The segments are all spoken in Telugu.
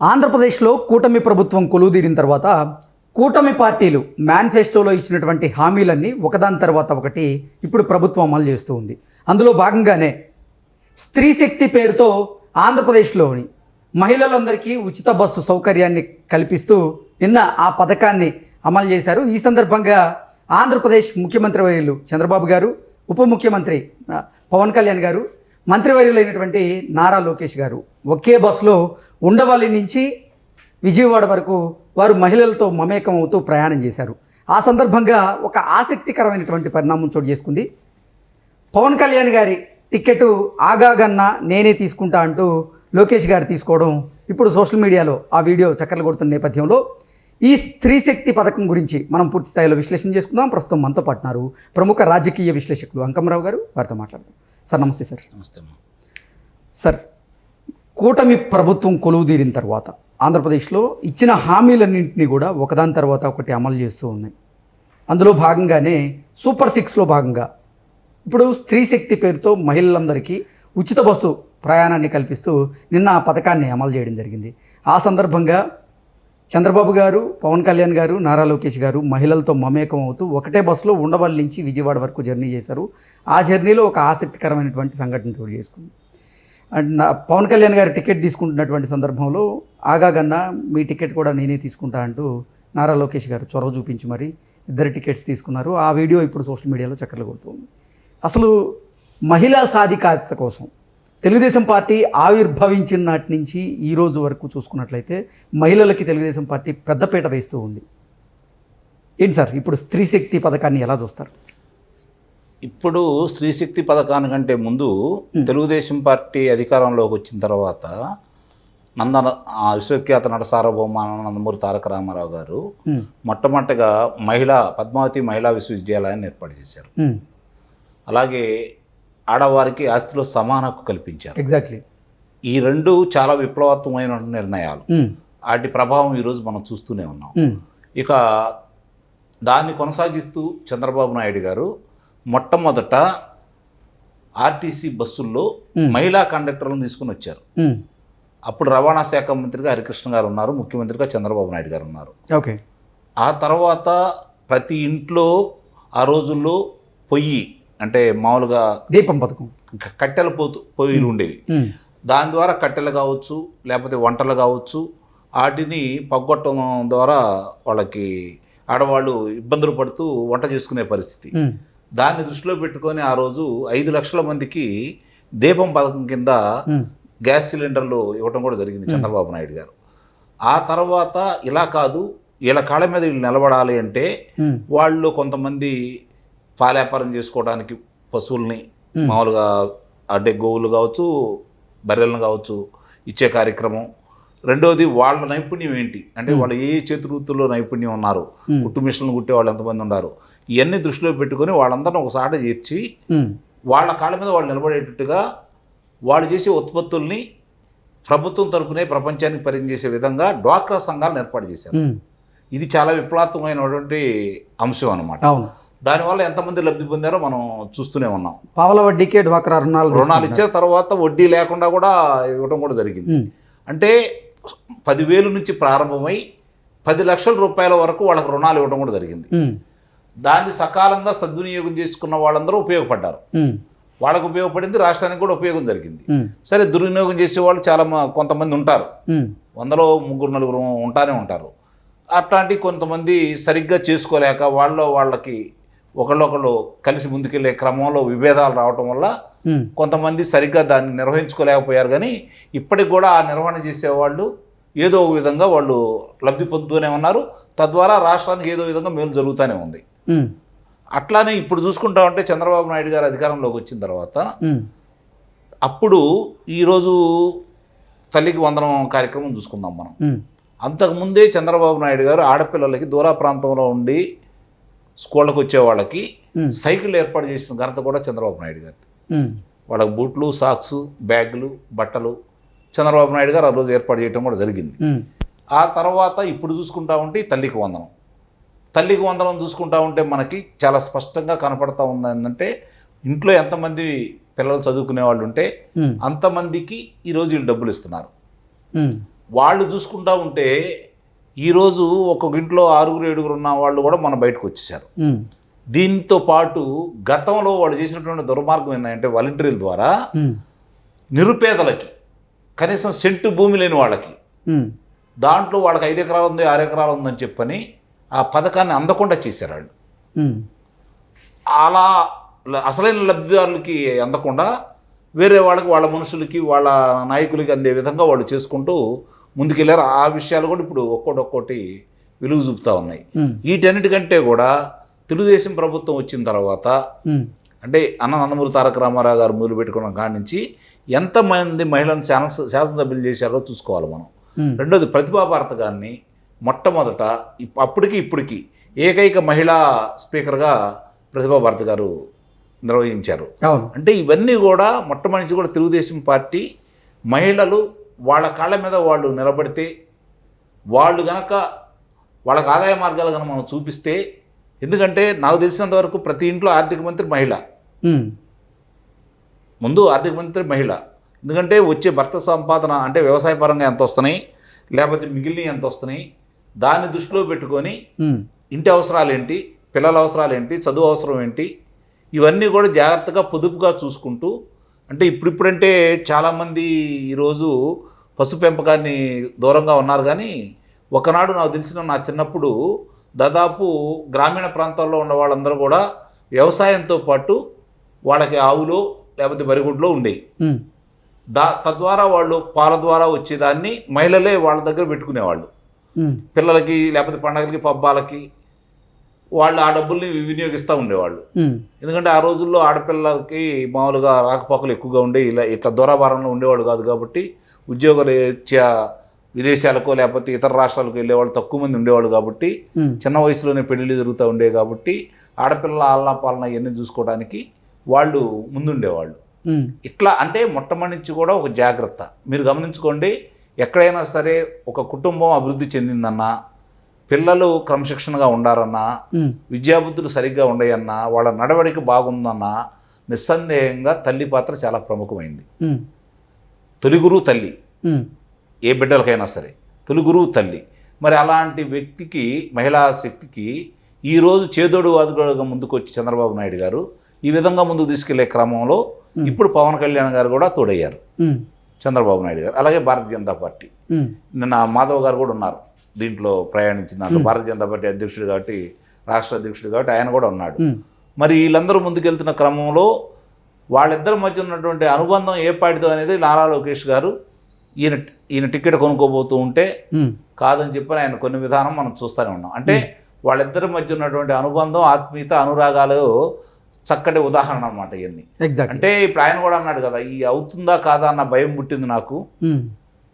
ఆంధ్రప్రదేశ్లో కూటమి ప్రభుత్వం కొలువుదీరిన తర్వాత కూటమి పార్టీలు మేనిఫెస్టోలో ఇచ్చినటువంటి హామీలన్నీ ఒకదాని తర్వాత ఒకటి ఇప్పుడు ప్రభుత్వం అమలు చేస్తూ ఉంది. అందులో భాగంగానే స్త్రీ శక్తి పేరుతో ఆంధ్రప్రదేశ్లోని మహిళలందరికీ ఉచిత బస్సు సౌకర్యాన్ని కల్పిస్తూ నిన్న ఆ పథకాన్ని అమలు చేశారు. ఈ సందర్భంగా ఆంధ్రప్రదేశ్ ముఖ్యమంత్రి వర్యులు చంద్రబాబు గారు ఉప ముఖ్యమంత్రి పవన్ కళ్యాణ్ గారు మంత్రివర్యులైనటువంటి నారా లోకేష్ గారు ఒకే బస్సులో ఉండవల్లి నుంచి విజయవాడ వరకు వారు మహిళలతో మమేకం అవుతూ ప్రయాణం చేశారు. ఆ సందర్భంగా ఒక ఆసక్తికరమైనటువంటి పరిణామం చోటు చేసుకుంది. పవన్ కళ్యాణ్ గారి టికెట్ ఆగాగన్నా నేనే తీసుకుంటా అంటూ లోకేష్ గారు తీసుకోవడం ఇప్పుడు సోషల్ మీడియాలో ఆ వీడియో చక్కర్లు కొడుతున్న నేపథ్యంలో ఈ స్త్రీ శక్తి పథకం గురించి మనం పూర్తి స్థాయిలో విశ్లేషణ చేసుకుందాం. ప్రస్తుతం మనతో పాటున్నారు ప్రముఖ రాజకీయ విశ్లేషకులు అంకమరావు గారు. వారితో మాట్లాడదాం. సార్ నమస్తే సార్. నమస్తే సార్ కూటమి ప్రభుత్వం కొలువుదీరిన తర్వాత ఆంధ్రప్రదేశ్లో ఇచ్చిన హామీలన్నింటినీ కూడా ఒకదాని తర్వాత ఒకటి అమలు చేస్తూ ఉన్నాయి. అందులో భాగంగానే సూపర్ సిక్స్లో భాగంగా ఇప్పుడు స్త్రీ శక్తి పేరుతో మహిళలందరికీ ఉచిత బస్సు ప్రయాణాన్ని కల్పిస్తూ నిన్న ఆ పథకాన్ని అమలు చేయడం జరిగింది. ఆ సందర్భంగా చంద్రబాబు గారు పవన్ కళ్యాణ్ గారు నారా లోకేష్ గారు మహిళలతో మమేకం అవుతూ ఒకటే బస్సులో ఉండవల్లి నుంచి విజయవాడ వరకు జర్నీ చేశారు. ఆ జర్నీలో ఒక ఆసక్తికరమైనటువంటి సంఘటన చోటు చేసుకుంది. అండ్ నా పవన్ కళ్యాణ్ గారు టికెట్ తీసుకుంటున్నటువంటి సందర్భంలో ఆగాగన్నా మీ టికెట్ కూడా నేనే తీసుకుంటా అంటూ నారా లోకేష్ గారు చొరవ చూపించి మరి ఇద్దరు టికెట్స్ తీసుకున్నారు. ఆ వీడియో ఇప్పుడు సోషల్ మీడియాలో చక్కర్లు కొడుతుంది. అసలు మహిళా సాధికారత కోసం తెలుగుదేశం పార్టీ ఆవిర్భవించిన నాటి నుంచి ఈ రోజు వరకు చూసుకున్నట్లయితే మహిళలకి తెలుగుదేశం పార్టీ పెద్దపీట వేస్తూ ఉంది. ఏంటి సార్? ఇప్పుడు స్త్రీ శక్తి పథకాన్ని ఎలా చూస్తారు? ఇప్పుడు స్త్రీశక్తి పథకానికంటే ముందు తెలుగుదేశం పార్టీ అధికారంలోకి వచ్చిన తర్వాత నందన ఆ విశ్వఖ్యాత నట సార్వభౌమ నందమూరి తారక రామారావు గారు మొట్టమొదటిగా మహిళా పద్మావతి మహిళా విశ్వవిద్యాలయాన్ని ఏర్పాటు చేశారు. అలాగే ఆడవారికి ఆస్తిలో సమాన హక్కు కల్పించారు. ఎగ్జాక్ట్లీ ఈ రెండు చాలా విప్లవాత్మకమైన నిర్ణయాలు. వాటి ప్రభావం ఈరోజు మనం చూస్తూనే ఉన్నాం. ఇక దాన్ని కొనసాగిస్తూ చంద్రబాబు నాయుడు గారు మొట్టమొదట ఆర్టీసీ బస్సుల్లో. మహిళా కండక్టర్లను తీసుకుని వచ్చారు. అప్పుడు రవాణా శాఖ మంత్రిగా హరికృష్ణ గారు ఉన్నారు ముఖ్యమంత్రిగా చంద్రబాబు నాయుడు గారు ఉన్నారు. ఓకే. ఆ తర్వాత ప్రతి ఇంట్లో ఆ రోజుల్లో పొయ్యి అంటే మామూలుగా దీపం పథకం. కట్టెల పోతు పొయ్యిలు ఉండేవి. దాని ద్వారా కట్టెలు కావచ్చు లేకపోతే వంటలు కావచ్చు వాటిని పగ్గొట్టడం ద్వారా వాళ్ళకి ఆడవాళ్ళు ఇబ్బందులు పడుతూ వంట చేసుకునే పరిస్థితి. దాన్ని దృష్టిలో పెట్టుకొని ఆ రోజు ఐదు లక్షల మందికి దీపం పథకం కింద గ్యాస్ సిలిండర్లు ఇవ్వడం కూడా జరిగింది చంద్రబాబు నాయుడు గారు. ఆ తర్వాత ఇలా కాదు వీళ్ళ కాళ్ళ మీద వీళ్ళు నిలబడాలి అంటే వాళ్ళు కొంతమంది పాలేపారం చేసుకోవడానికి పశువుల్ని. మామూలుగా అంటే గోవులు కావచ్చు బర్రెలను కావచ్చు ఇచ్చే కార్యక్రమం రెండోది వాళ్ళ నైపుణ్యం ఏంటి? అంటే వాళ్ళు ఏ చేతి వృత్తుల్లో నైపుణ్యం ఉన్నారు. కుట్టు మిషన్లు కుట్టే వాళ్ళు ఎంతమంది ఉన్నారు? ఇవన్నీ దృష్టిలో పెట్టుకొని వాళ్ళందరిని ఒకసాట చేర్చి వాళ్ళ కాళ్ళ మీద వాళ్ళు నిలబడేటట్టుగా వాళ్ళు చేసే ఉత్పత్తుల్ని ప్రభుత్వం తరపునే ప్రపంచానికి పరిచయం చేసే విధంగా డ్వాక్రా సంఘాలను ఏర్పాటు చేశారు. ఇది చాలా విప్లవాత్మకమైనటువంటి అంశం అన్నమాట. అవును. దానివల్ల ఎంతమంది లబ్ధి పొందారో మనం చూస్తూనే ఉన్నాం. పావల వడ్డీకే డ్వాక్రా రుణాలు రుణాలు ఇచ్చిన తర్వాత వడ్డీ లేకుండా కూడా ఇవ్వడం కూడా జరిగింది. అంటే పదివేలు నుంచి ప్రారంభమై పది లక్షల రూపాయల వరకు వాళ్ళకి రుణాలు ఇవ్వడం కూడా జరిగింది. దాన్ని సకాలంగా సద్వినియోగం చేసుకున్న వాళ్ళందరూ ఉపయోగపడ్డారు. వాళ్ళకు ఉపయోగపడింది రాష్ట్రానికి కూడా ఉపయోగం జరిగింది. సరే దుర్వినియోగం చేసేవాళ్ళు చాలా కొంతమంది ఉంటారు. వందలో ముగ్గురు నలుగురు ఉంటానే ఉంటారు. అట్లాంటి కొంతమంది సరిగ్గా చేసుకోలేక వాళ్ళ వాళ్ళకి ఒకళ్ళొకళ్ళు కలిసి ముందుకెళ్ళే క్రమంలో విభేదాలు రావటం వల్ల కొంతమంది సరిగ్గా దాన్ని నిర్వహించుకోలేకపోయారు. కానీ ఇప్పటికి కూడా ఆ నిర్వహణ చేసేవాళ్ళు ఏదో ఒక విధంగా వాళ్ళు లబ్ధి పొందుతూనే ఉన్నారు. తద్వారా రాష్ట్రానికి ఏదో విధంగా మేలు జరుగుతూనే ఉంది. అట్లానే ఇప్పుడు చూసుకుంటా ఉంటే చంద్రబాబు నాయుడు గారు అధికారంలోకి వచ్చిన తర్వాత అప్పుడు ఈరోజు తల్లికి వందనం కార్యక్రమం చూసుకుందాం మనం. అంతకుముందే చంద్రబాబు నాయుడు గారు ఆడపిల్లలకి దూర ప్రాంతంలో ఉండి స్కూళ్ళకి వచ్చే వాళ్ళకి సైకిల్ ఏర్పాటు చేసిన ఘనత కూడా చంద్రబాబు నాయుడు గారు. వాళ్ళకి బూట్లు సాక్స్ బ్యాగులు బట్టలు చంద్రబాబు నాయుడు గారు ఆ రోజు ఏర్పాటు చేయడం కూడా జరిగింది. ఆ తర్వాత ఇప్పుడు చూసుకుంటా ఉంటే తల్లికి వందనం. తల్లికి వందనం చూసుకుంటా ఉంటే మనకి చాలా స్పష్టంగా కనపడతా ఉంది ఏంటంటే ఇంట్లో ఎంతమంది పిల్లలు చదువుకునే వాళ్ళు ఉంటే అంతమందికి ఈరోజు వీళ్ళు డబ్బులు ఇస్తున్నారు. వాళ్ళు చూసుకుంటా ఉంటే ఈరోజు ఒక్కొక్క ఇంట్లో ఆరుగురు ఏడుగురు ఉన్న వాళ్ళు కూడా మన బయటకు వచ్చేసారు దీంతో పాటు గతంలో వాళ్ళు చేసినటువంటి దుర్మార్గం ఏంటంటే వాలంటీర్ల ద్వారా నిరుపేదలకి కనీసం సెంటు భూమి లేని వాళ్ళకి దాంట్లో వాళ్ళకి ఐదు ఎకరాలు ఉంది ఆరు ఎకరాలు ఉందని చెప్పని ఆ పథకాన్ని అందకుండా చేశారు వాళ్ళు అలా అసలైన లబ్ధిదారులకి అందకుండా వేరే వాళ్ళకి వాళ్ళ మనుషులకి వాళ్ళ నాయకులకి అందే విధంగా వాళ్ళు చేసుకుంటూ ముందుకెళ్ళారు. ఆ విషయాలు కూడా ఇప్పుడు ఒక్కోటి వెలుగు చూపుతా ఉన్నాయి. వీటన్నిటికంటే కూడా తెలుగుదేశం ప్రభుత్వం వచ్చిన తర్వాత అంటే అన్న నందమూరి తారక రామారావు గారు మొదలు పెట్టుకున్న కాడి నుంచి ఎంతమంది మహిళలను శాసన శాసనసభ్యులు చేశారో చూసుకోవాలి మనం. రెండోది ప్రతిభా భారత గారిని మొట్టమొదట అప్పటికి ఇప్పటికి ఏకైక మహిళా స్పీకర్గా ప్రతిభా భారత గారు నిర్వహించారు. అంటే ఇవన్నీ కూడా మొట్టమొదటి కూడా తెలుగుదేశం పార్టీ మహిళలు వాళ్ళ కాళ్ళ మీద వాళ్ళు నిలబడితే వాళ్ళు గనక వాళ్ళకి ఆదాయ మార్గాలు కనుక మనం చూపిస్తే ఎందుకంటే నాకు తెలిసినంత వరకు ప్రతి ఇంట్లో ఆర్థిక మంత్రి మహిళ. ముందు ఆర్థిక మంత్రి మహిళ. ఎందుకంటే వచ్చే భర్త సంపాదన అంటే వ్యవసాయ పరంగా ఎంత వస్తున్నాయి లేకపోతే మిగిలినవి ఎంత వస్తున్నాయి దాన్ని దృష్టిలో పెట్టుకొని ఇంటి అవసరాలు ఏంటి పిల్లల అవసరాలు ఏంటి చదువు అవసరం ఏంటి ఇవన్నీ కూడా జాగ్రత్తగా పొదుపుగా చూసుకుంటూ అంటే ఇప్పుడిప్పుడంటే చాలామంది ఈరోజు పశు పెంపకాన్ని దూరంగా ఉన్నారు కానీ ఒకనాడు నాకు తెలిసిన నా చిన్నప్పుడు దాదాపు గ్రామీణ ప్రాంతాల్లో ఉన్న వాళ్ళందరూ కూడా వ్యవసాయంతో పాటు వాళ్ళకి ఆవులో లేకపోతే బరిగుడ్లో ఉండేవి. దా తద్వారా వాళ్ళు పాల ద్వారా వచ్చేదాన్ని మహిళలే వాళ్ళ దగ్గర పెట్టుకునేవాళ్ళు. పిల్లలకి లేకపోతే పండగలకి పబ్బాలకి వాళ్ళు ఆ డబ్బుల్ని వినియోగిస్తూ ఉండేవాళ్ళు. ఎందుకంటే ఆ రోజుల్లో ఆడపిల్లలకి మామూలుగా రాకపోకలు ఎక్కువగా ఉండే ఇలా ఇట్లా దూరాభారంలో ఉండేవాడు కాదు కాబట్టి ఉద్యోగ రీత్యా విదేశాలకో లేకపోతే ఇతర రాష్ట్రాలకు వెళ్ళేవాళ్ళు తక్కువ మంది ఉండేవాళ్ళు కాబట్టి చిన్న వయసులోనే పెళ్ళిళ్ళు జరుగుతూ ఉండేవి కాబట్టి ఆడపిల్లల ఆలనా పాలన ఇవన్నీ చూసుకోవడానికి వాళ్ళు ముందుండేవాళ్ళు. ఇట్లా అంటే మొట్టమొదటి నుంచి కూడా ఒక జాగ్రత్త. మీరు గమనించుకోండి ఎక్కడైనా సరే ఒక కుటుంబం అభివృద్ధి చెందిందన్నా పిల్లలు క్రమశిక్షణగా ఉండారన్నా విద్యాబుద్ధులు సరిగ్గా ఉండయన్నా వాళ్ళ నడవడిక బాగుందన్నా నిస్సందేహంగా తల్లి పాత్ర చాలా ప్రముఖమైంది. తొలి గురువు తల్లి ఏ బిడ్డలకైనా సరే. తొలి గురువు తల్లి. మరి అలాంటి వ్యక్తికి మహిళా శక్తికి ఈరోజు చేదోడు వాదుడుగా ముందుకు వచ్చి చంద్రబాబు నాయుడు గారు ఈ విధంగా ముందుకు తీసుకెళ్ళే క్రమంలో ఇప్పుడు పవన్ కళ్యాణ్ గారు కూడా తోడయ్యారు. చంద్రబాబు నాయుడు గారు. అలాగే భారతీయ జనతా పార్టీ. నిన్న మాధవ్ గారు కూడా ఉన్నారు. దీంట్లో ప్రయాణించిన దాంట్లో భారతీయ జనతా పార్టీ అధ్యక్షుడు కాబట్టి రాష్ట్ర అధ్యక్షుడు కాబట్టి ఆయన కూడా ఉన్నాడు. మరి వీళ్ళందరూ ముందుకెళ్తున్న క్రమంలో వాళ్ళిద్దరి మధ్య ఉన్నటువంటి అనుబంధం ఏ పాటిదో అనేది నారా లోకేష్ గారు ఈయన ఈయన టికెట్ కొనుక్కోబోతూ ఉంటే కాదని చెప్పి ఆయన కొన్ని విధానం మనం చూస్తూనే ఉన్నాం. అంటే వాళ్ళిద్దరి మధ్య ఉన్నటువంటి అనుబంధం ఆత్మీయత అనురాగాలు చక్కటి ఉదాహరణ అన్నమాట ఇవన్నీ. అంటే ఇప్పుడు ఆయన కూడా అన్నాడు కదా ఈ అవుతుందా కాదా అన్న భయం పుట్టింది నాకు.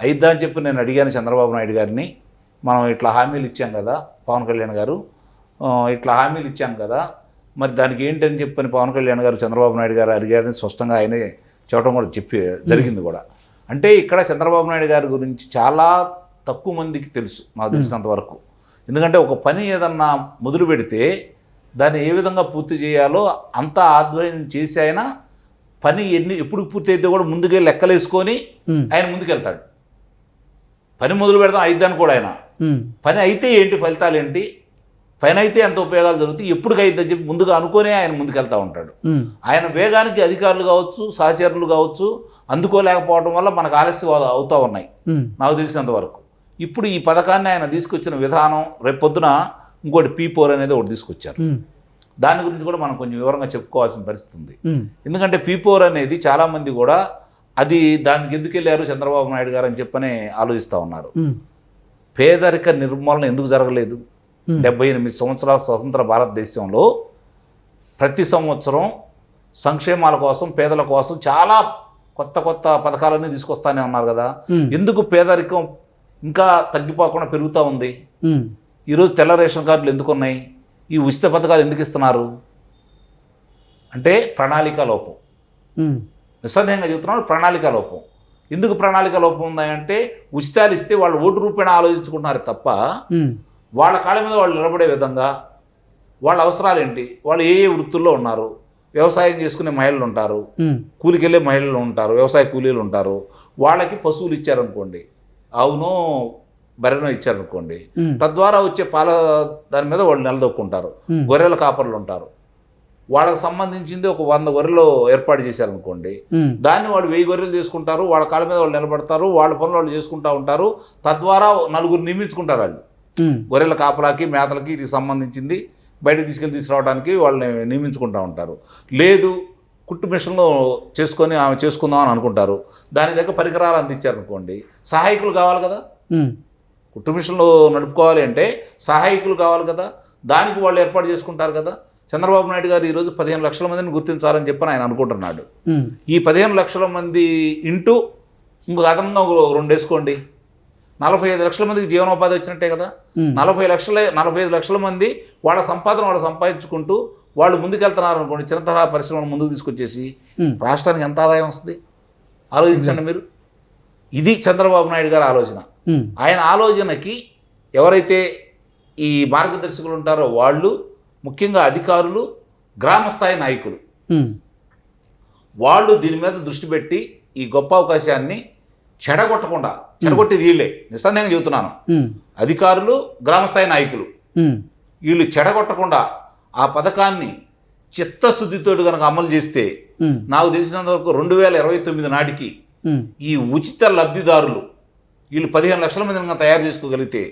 అయిద్దా అని చెప్పి నేను అడిగాను చంద్రబాబు నాయుడు గారిని. మనం ఇట్లా హామీలు ఇచ్చాం కదా పవన్ కళ్యాణ్ గారు. ఇట్లా హామీలు ఇచ్చాం కదా మరి దానికి ఏంటని చెప్పని పవన్ కళ్యాణ్ గారు చంద్రబాబు నాయుడు గారు అడిగారని స్పష్టంగా ఆయనే చెప్పడం కూడా చెప్పి జరిగింది కూడా. అంటే ఇక్కడ చంద్రబాబు నాయుడు గారి గురించి చాలా తక్కువ మందికి తెలుసు నాకు తెలిసినంత వరకు. ఎందుకంటే ఒక పని ఏదన్నా మొదలు పెడితే దాన్ని ఏ విధంగా పూర్తి చేయాలో అంత ఆధ్వర్యం చేసి ఆయన పని ఎన్ని ఎప్పుడు పూర్తి అయితే కూడా ముందుకే లెక్కలేసుకొని ఆయన ముందుకెళ్తాడు. పని మొదలు పెడతాం అయిద్దాను కూడా ఆయన. పని అయితే ఏంటి ఫలితాలు ఏంటి? పని అయితే ఎంత ఉపయోగాలు జరుగుతాయి? ఎప్పుడు అయిద్దని చెప్పి ముందుగా అనుకునే ఆయన ముందుకెళ్తా ఉంటాడు. ఆయన వేగానికి అధికారులు కావచ్చు సహచరులు కావచ్చు అందుకోలేకపోవడం వల్ల మనకు ఆలస్యం అవు- అవుతా ఉన్నాయి. నాకు తెలిసినంత వరకు. ఇప్పుడు ఈ పథకాన్ని ఆయన తీసుకొచ్చిన విధానం రేపు పొద్దున ఇంకోటి పీ ఫోర్ అనేది ఒకటి తీసుకొచ్చారు. దాని గురించి కూడా మనం కొంచెం వివరంగా చెప్పుకోవాల్సిన పరిస్థితి ఉంది. ఎందుకంటే పీపోర్ అనేది చాలామంది కూడా అది దానికి ఎందుకు వెళ్ళారు చంద్రబాబు నాయుడు గారు అని చెప్పని ఆలోచిస్తూ ఉన్నారు. పేదరిక నిర్మూలన ఎందుకు జరగలేదు. డెబ్బై ఎనిమిది సంవత్సరాల స్వతంత్ర భారతదేశంలో ప్రతి సంవత్సరం సంక్షేమాల కోసం పేదల కోసం చాలా కొత్త కొత్త పథకాలన్నీ తీసుకొస్తానే ఉన్నారు కదా. ఉమ్, ఎందుకు పేదరికం ఇంకా తగ్గిపోకుండా పెరుగుతూ ఉంది? ఉమ్, ఈరోజు తెల్ల రేషన్ కార్డులు ఎందుకు ఉన్నాయి ఈ ఉచిత పథకాలు ఎందుకు ఇస్తున్నారు? అంటే ప్రణాళిక లోపం. నిస్సందేహంగా చెబుతున్నాడు ప్రణాళిక లోపం. ఎందుకు ప్రణాళిక లోపం ఉందంటే ఉచితాలు ఇస్తే వాళ్ళు ఓటు రూపేణ ఆలోచించుకుంటున్నారు తప్ప వాళ్ళ కాళ్ళ మీద వాళ్ళు నిలబడే విధంగా వాళ్ళ అవసరాలు ఏంటి? వాళ్ళు ఏ ఏ వృత్తుల్లో ఉన్నారు? వ్యవసాయం చేసుకునే మహిళలు ఉంటారు. ఉమ్, కూలికి వెళ్ళే మహిళలు ఉంటారు. వ్యవసాయ కూలీలు ఉంటారు. వాళ్ళకి పశువులు ఇచ్చారనుకోండి. ఆవునో బర్రెనో ఇచ్చారనుకోండి. తద్వారా వచ్చే పాల దాని మీద వాళ్ళు నిలదొక్కుంటారు. గొర్రెల కాపర్లు ఉంటారు. వాళ్ళకి సంబంధించింది ఒక వంద గొర్రెలు ఏర్పాటు చేశారనుకోండి. దాన్ని వాళ్ళు వెయ్యి గొర్రెలు చేసుకుంటారు వాళ్ళ కాళ్ళ మీద వాళ్ళు నిలబడతారు. వాళ్ళ పనులు వాళ్ళు చేసుకుంటూ ఉంటారు. తద్వారా నలుగురు నియమించుకుంటారు వాళ్ళు. గొర్రెల కాపలాకి మేతలకి వీటికి సంబంధించింది. బయటకు తీసుకెళ్ళి తీసుకురావడానికి వాళ్ళని నియమించుకుంటూ ఉంటారు. లేదు కుట్టు మిషన్లో చేసుకొని ఆమె చేసుకుందాం అని అనుకుంటారు. దాని దగ్గర పరికరాలు అందించారనుకోండి. సహాయకులు కావాలి కదా? కుట్టు మిషన్లో నడుపుకోవాలి అంటే సహాయకులు కావాలి కదా? దానికి వాళ్ళు ఏర్పాటు చేసుకుంటారు కదా? చంద్రబాబు నాయుడు గారు ఈరోజు పదిహేను లక్షల మందిని గుర్తించాలని చెప్పని ఆయన అనుకుంటున్నాడు. ఈ పదిహేను లక్షల మంది ఇంటూ ఇంకొక అదనంగా రెండు వేసుకోండి. నలభై ఐదు లక్షల మందికి జీవనోపాధి వచ్చినట్టే కదా. నలభై లక్షల నలభై ఐదు లక్షల మంది వాళ్ళ సంపాదన వాళ్ళు సంపాదించుకుంటూ వాళ్ళు ముందుకెళ్తున్నారు అనుకోండి చిన్న తరహా పరిశ్రమను ముందుకు తీసుకొచ్చేసి రాష్ట్రానికి ఎంత ఆదాయం వస్తుంది? ఆలోచించండి మీరు. ఇది చంద్రబాబు నాయుడు గారి ఆలోచన. ఆయన ఆలోచనకి ఎవరైతే ఈ మార్గదర్శకులు ఉంటారో వాళ్ళు ముఖ్యంగా అధికారులు గ్రామ స్థాయి నాయకులు వాళ్ళు దీని మీద దృష్టి పెట్టి ఈ గొప్ప అవకాశాన్ని చెడగొట్టకుండా చెడగొట్టేది వీళ్ళే. నిస్సందేహంగా చెబుతున్నాను. అధికారులు గ్రామస్థాయి నాయకులు వీళ్ళు చెడగొట్టకుండా ఆ పథకాన్ని చిత్తశుద్ధితో కనుక అమలు చేస్తే నాకు తెలిసినంత వరకు రెండు వేల ఇరవై తొమ్మిది నాటికి ఈ ఉచిత లబ్ధిదారులు వీళ్ళు పదిహేను లక్షల మంది కనుక తయారు చేసుకోగలిగితే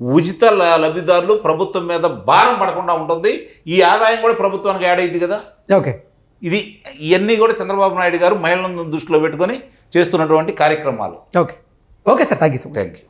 ఉచిత లబ్ధిదారులు ప్రభుత్వం మీద భారం పడకుండా ఉంటుంది. ఈ ఆదాయం కూడా ప్రభుత్వానికి యాడ్ అయింది కదా. ఓకే. ఇది ఇవన్నీ కూడా చంద్రబాబు నాయుడు గారు మహిళలను దృష్టిలో పెట్టుకొని చేస్తున్నటువంటి కార్యక్రమాలు. Okay okay sir thank you so much thank you